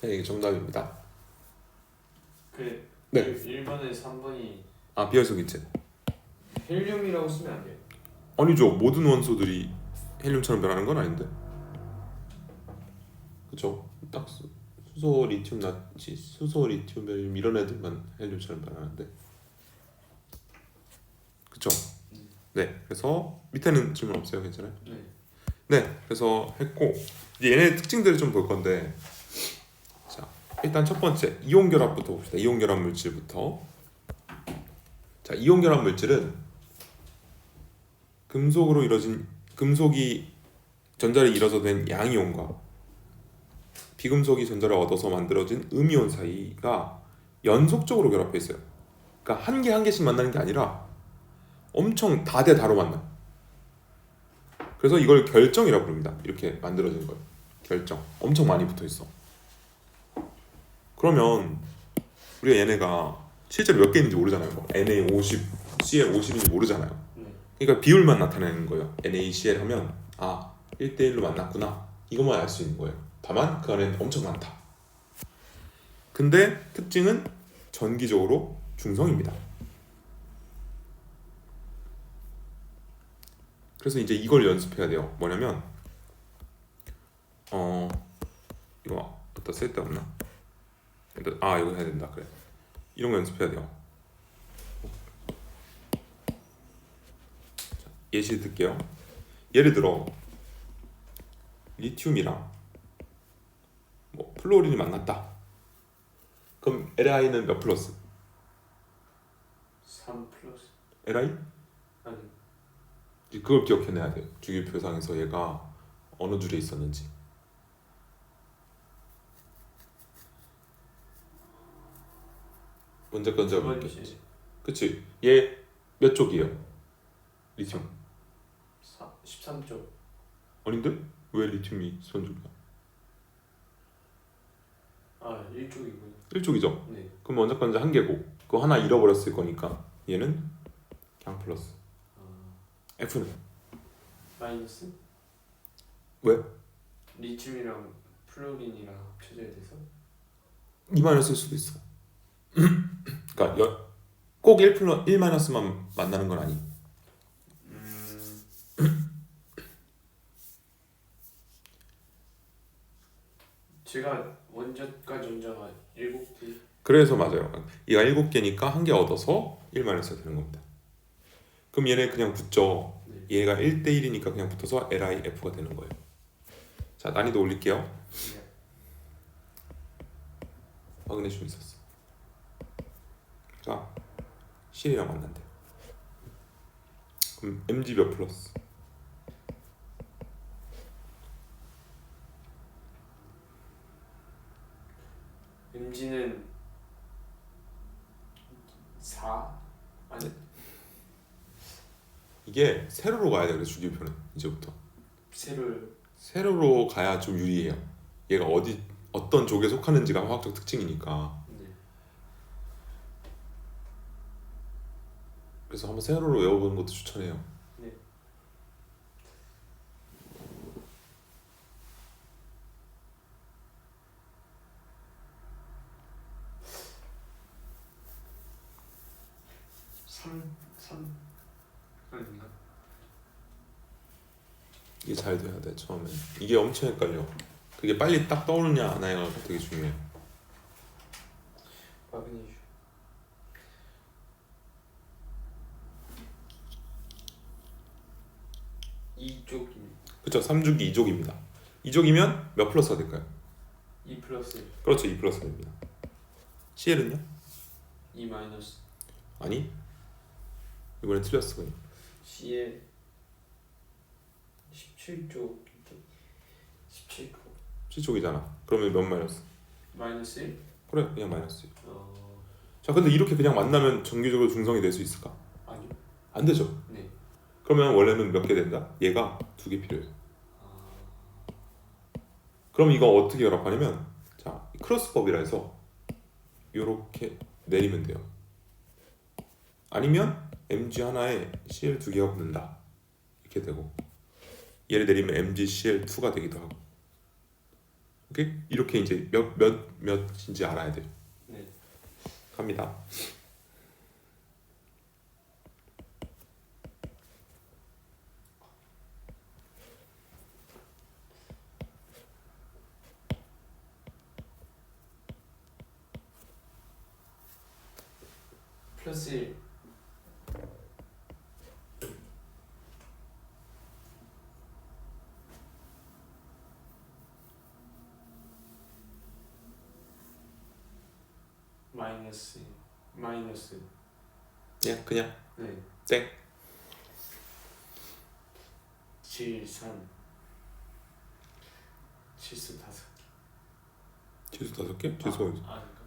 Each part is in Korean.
네, 이게 정답입니다. 그 네. 1번에 3번이 아 비활성 기체. 헬륨이라고 쓰면 안 돼요. 아니죠. 모든 원소들이 헬륨처럼 변하는 건 아닌데. 그쵸? 딱 수, 수소, 리튬, 나치, 수소, 리튬, 벨륨 이런 애들만 헬륨처럼 변하는데. 그쵸? 네. 그래서 밑에는 질문 없어요. 괜찮아요? 네. 네. 그래서 했고 이제 얘네 특징들을 좀 볼 건데. 자, 일단 첫 번째 이온 결합부터 봅시다. 이온 결합 물질부터. 자, 이온 결합 물질은 금속으로 이루어진 금속이 전자를 잃어서 된 양이온과 비금속이 전자를 얻어서 만들어진 음이온 사이가 연속적으로 결합해 있어요. 그러니까 한 개 한 개씩 만나는 게 아니라 엄청 다대 다로 만나. 그래서 이걸 결정이라고 부릅니다. 이렇게 만들어진 걸. 결정. 엄청 많이 붙어 있어. 그러면 우리가 얘네가 실제로 몇 개 있는지 모르잖아요. 뭐 Na 50, Cl 50인지 모르잖아요. 네. 그러니까 비율만 나타내는 거예요. NaCl 하면 아 1대1로 만났구나 이것만 알 수 있는 거예요. 다만 그 안에는 엄청 많다. 근데 특징은 전기적으로 중성입니다. 그래서 이제 이걸 연습해야 돼요. 뭐냐면 어 이거 어디다 쓸데 없나? 일단 아 이거 해야 된다 그래. 이런 거 연습해야 돼요. 예시 들게요. 예를 들어 리튬이랑 뭐 플로린이 만났다. 그럼 Li는 몇 플러스? 3 플러스 Li? 아니 그걸 기억해내야 돼요. 주기표상에서 얘가 어느 줄에 있었는지. 먼저 볼게. 번째 그치? 얘 몇 쪽이에요? 리튬. 4, 13쪽 아닌데? 왜 리튬이 선줄이야? 아 1쪽이군요. 1쪽이죠? 네. 그럼 먼저 건져 한 개고 그거 하나 잃어버렸을 거니까 얘는 그냥 플러스. 아, F는 마이너스 왜? 리튬이랑 플로린이랑 합쳐져야 돼서 2마이너스 쓸 수도 있어. 그러니까 여, 꼭 1 플러 1 마이너스만 만나는 건 아니. 음 제가 원자과 전자가 7개 그래서 맞아요. 얘가 7개니까 한 개 얻어서 1 마이너스가 되는 겁니다. 그럼 얘네 그냥 붙죠. 네. 얘가 1대 1이니까 그냥 붙어서 LIF가 되는 거예요. 자 난이도 올릴게요. 네. 마그네슘 있었어. 자 C이랑 만난대. 그럼 Mg 몇 플러스? MG는 4 아니 이게 세로로 가야 돼 그래 주기표는 이제부터. 세로를 세로로 가야 좀 유리해요. 얘가 어디 어떤 쪽에 속하는지가 화학적 특징이니까. 네. 그래서 한번 세로로 외워보는 것도 추천해요. 네. 삼, 삼 아닌가? 이게 잘 돼야 돼 처음에. 이게 엄청 헷갈려. 그게 빨리 딱 떠오르냐 안 하냐가 되게 중요해. 이쪽입니 다. 그쵸? 3주기 2족입니다. 2족이면 몇 플러스가 될까요? 2 플러스 그렇죠. 2 플러스가 됩니다. CL은요? 2 마이너스 아니. 이번엔 틀렸어 그냥. C에 17쪽 17쪽 7족이잖아. 그러면 몇 마이너스? 마이너스 1? 그래 그냥 마이너스. 어... 자 근데 이렇게 그냥 만나면 정기적으로 중성이 될 수 있을까? 아니요 안 되죠. 네 그러면 원래는 몇 개 된다? 얘가 두 개 필요해. 아... 그럼 이거 어떻게 결합하냐면 자 크로스법이라 해서 요렇게 내리면 돼요. 아니면 mg 하나에 cl 두 개가 붙는다 이렇게 되고 얘를 내리면 mg cl 2가 되기도 하고 오케이? 이렇게 이제 몇 몇 몇인지 알아야 돼요. 네. 갑니다. 1 마이너스 마이너스 그냥 그냥 네 땡. 7 3 칠수 다섯 지수 다섯 개? 지수 어디? 아, 아닌가?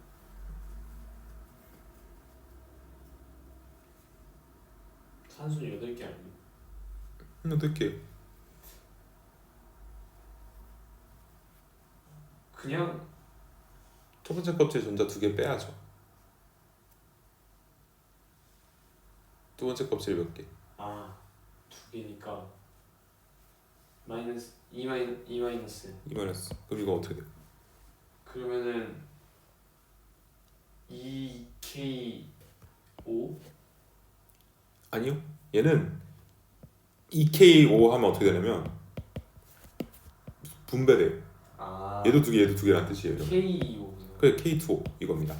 산수 여덟 개 아니에요? 여덟 개. 그냥 첫 번째 껍질 전자 두 개 빼야죠. 두 번째 껍질 몇 개? 아 두 개니까 마이너스 2 마이너 2 마이너스 이 마이너스. 그럼 이거 어떻게 돼? 그러면은 2K 5 아니요. 얘는 2K5 하면 어떻게 되냐면 분배돼요. 아 얘도 두 개, 얘도 두 개란 뜻이에요. 이러면. K 5 그래 K2O 이겁니다.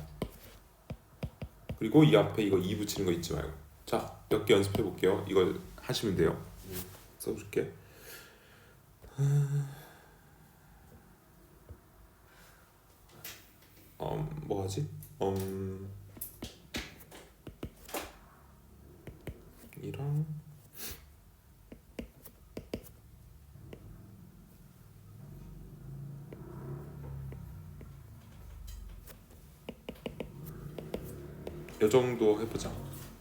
그리고 이 앞에 이거 2 붙이는 거 잊지 말고. 자, 몇 개 연습해 볼게요. 이거 하시면 돼요. 네. 써줄게. 음, 뭐 하지? 음, 이랑 요 정도 해보자.